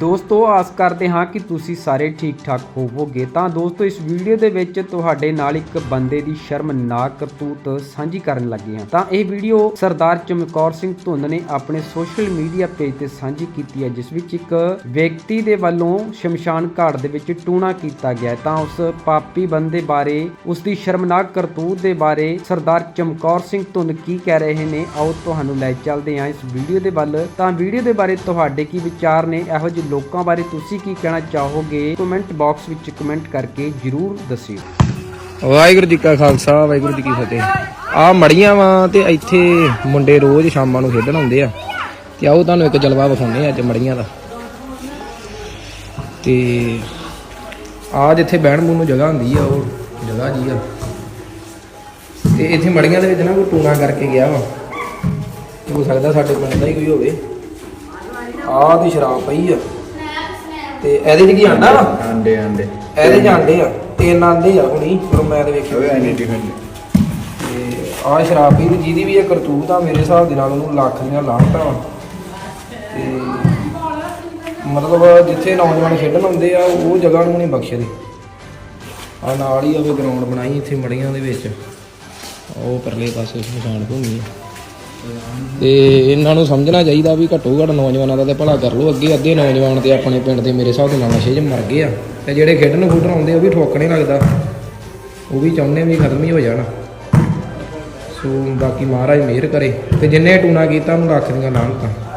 ਦੋਸਤੋ, ਆਸ ਕਰਦੇ ਹਾਂ ਕਿ ਤੁਸੀਂ ਸਾਰੇ ਠੀਕ ਠਾਕ ਹੋਵੋਗੇ। ਤਾਂ ਦੋਸਤੋ, ਇਸ ਵੀਡੀਓ ਦੇ ਵਿੱਚ ਤੁਹਾਡੇ ਨਾਲ ਇੱਕ ਬੰਦੇ ਦੀ ਸ਼ਰਮਨਾਕ ਕਰਤੂਤ ਸਾਂਝੀ ਕਰਨ ਲੱਗੇ ਹਾਂ। ਤਾਂ ਇਹ ਵੀਡੀਓ ਸਰਦਾਰ ਚਮਕੌਰ ਸਿੰਘ ਧੁੰਨ ਨੇ ਆਪਣੇ ਸੋਸ਼ਲ ਮੀਡੀਆ ਪੇਜ ਤੇ ਸਾਂਝੀ ਕੀਤੀ ਹੈ, ਜਿਸ ਵਿੱਚ ਇੱਕ ਵਿਅਕਤੀ ਦੇ ਵੱਲੋਂ ਸ਼ਮਸ਼ਾਨ ਘਾਟ ਦੇ ਵਿੱਚ ਟੂਣਾ ਕੀਤਾ ਗਿਆ ਤਾਂ ਉਸ ਪਾਪੀ ਬੰਦੇ ਬਾਰੇ, ਉਸ ਦੀ ਸ਼ਰਮਨਾਕ ਕਰਤੂਤ ਦੇ ਬਾਰੇ ਸਰਦਾਰ ਚਮਕੌਰ ਸਿੰਘ ਧੁੰਦ ਕੀ ਕਹਿ ਰਹੇ ਨੇ, ਆਓ ਤੁਹਾਨੂੰ ਲੈ ਚੱਲਦੇ ਹਾਂ ਇਸ ਵੀਡੀਓ ਦੇ ਵੱਲ। ਤਾਂ ਵੀਡੀਓ ਦੇ ਬਾਰੇ ਤੁਹਾਡੇ ਕੀ ਵਿਚਾਰ ਨੇ? ਇਹੋ ਜਿਹੇ ਲੋਕਾਂ ਬਾਰੇ ਤੁਸੀਂ ਕੀ ਕਹਿਣਾ ਚਾਹੋਗੇ? ਕਮੈਂਟ ਬਾਕਸ ਵਿੱਚ ਕਮੈਂਟ ਕਰਕੇ ਜਰੂਰ ਦੱਸਿਓ। ਵਾਹਿਗੁਰੂ ਜੀ ਕਾ ਖਾਲਸਾ, ਵਾਹਿਗੁਰੂ ਜੀ ਕੀ ਫਤਿਹ। ਆ ਮੜੀਆਂ ਵਾ ਤੇ ਇੱਥੇ ਮੁੰਡੇ ਰੋਜ਼ ਸ਼ਾਮਾਂ ਨੂੰ ਖੇਡਣ ਆਉਂਦੇ ਆ। ਤੇ ਆਓ ਤੁਹਾਨੂੰ ਇੱਕ ਜਲਵਾ ਵਿਖਾਉਂਦੇ ਆ ਅੱਜ ਮੜੀਆਂ ਦਾ। ਤੇ ਆ ਜਿੱਥੇ ਬਹਿਣ ਬੂਣ ਨੂੰ ਜਗ੍ਹਾ ਹੁੰਦੀ ਆ, ਉਹ ਜਗ੍ਹਾ ਜੀ ਆ। ਤੇ ਇੱਥੇ ਮੜੀਆਂ ਦੇ ਵਿੱਚ ਨਾ ਕੋਈ ਟੂਣਾ ਕਰਕੇ ਗਿਆ ਵਾ। ਹੋ ਸਕਦਾ ਸਾਡੇ ਪਿੰਡ ਦਾ ਹੀ ਕੋਈ ਹੋਵੇ। ਆਹ ਦੀ ਸ਼ਰਾਬ ਪਈ ਆ। ਤੇ ਇਹਦੇ 'ਚ ਕੀ ਆਂਡਾ ਵਾ? ਆਂਡੇ ਆਂਡੇ। ਇਹਦੇ ਜਾਂਦੇ ਆ ਤਿੰਨ ਆਂਦੇ ਆ ਹੁਣੀ ਪਰ ਮੈਂ ਤੇ ਵੇਖਿਆ ਉਹ ਐਨੀ ਟਿਫਨ ਤੇ ਆਹ ਸ਼ਰਾਬ ਪੀ ਜਿਹਦੀ ਵੀ ਇਹ ਕਰਤੂਤ ਆ ਮੇਰੇ ਹਿਸਾਬ ਦੇ ਨਾਲ ਉਹਨੂੰ ਲੱਖ ਦੀਆਂ ਵਾ ਤੇ ਮਤਲਬ ਜਿੱਥੇ ਨੌਜਵਾਨ ਖੇਡਣ ਆਉਂਦੇ ਆ ਉਹ ਜਗ੍ਹਾ ਨੂੰ ਨਹੀਂ ਬਖਸ਼ਦੇ। ਆ ਨਾਲ ਹੀ ਆਵੇ ਗਰਾਊਂਡ ਬਣਾਈ ਇੱਥੇ ਮੜੀਆਂ ਦੇ ਵਿੱਚ। ਉਹ ਪਰਲੇ ਪਾਸੇ ਸ਼ਮਸ਼ਾਨ ਭੂਮੀ ਆ। ਤੇ ਇਹਨਾਂ ਨੂੰ ਸਮਝਣਾ ਚਾਹੀਦਾ ਵੀ ਘੱਟੋ ਘੱਟ ਨੌਜਵਾਨਾਂ ਦਾ ਤੇ ਭਲਾ ਕਰ ਲਓ। ਅੱਗੇ ਅੱਧੇ ਨੌਜਵਾਨ ਤੇ ਆਪਣੇ ਪਿੰਡ ਦੇ ਮੇਰੇ ਹਿਸਾਬ ਦੇ ਨਾਲ ਨਸ਼ੇ 'ਚ ਮਰ ਗਏ ਆ। ਤੇ ਜਿਹੜੇ ਖੇਡਣ ਖੂਡਣ ਆਉਂਦੇ ਉਹ ਵੀ ਠੋਕਣੇ ਲੱਗਦਾ। ਉਹ ਵੀ ਚਾਹੁੰਦੇ ਵੀ ਖਤਮ ਹੀ ਹੋ ਜਾਣਾ। ਸੋ ਬਾਕੀ ਮਹਾਰਾਜ ਮਿਹਰ ਕਰੇ। ਤੇ ਜਿੰਨੇ ਟੂਣਾ ਕੀਤਾ, ਉਹਨੂੰ ਲੱਖ ਦੀਆਂ ਲਾਹਣਤਾਂ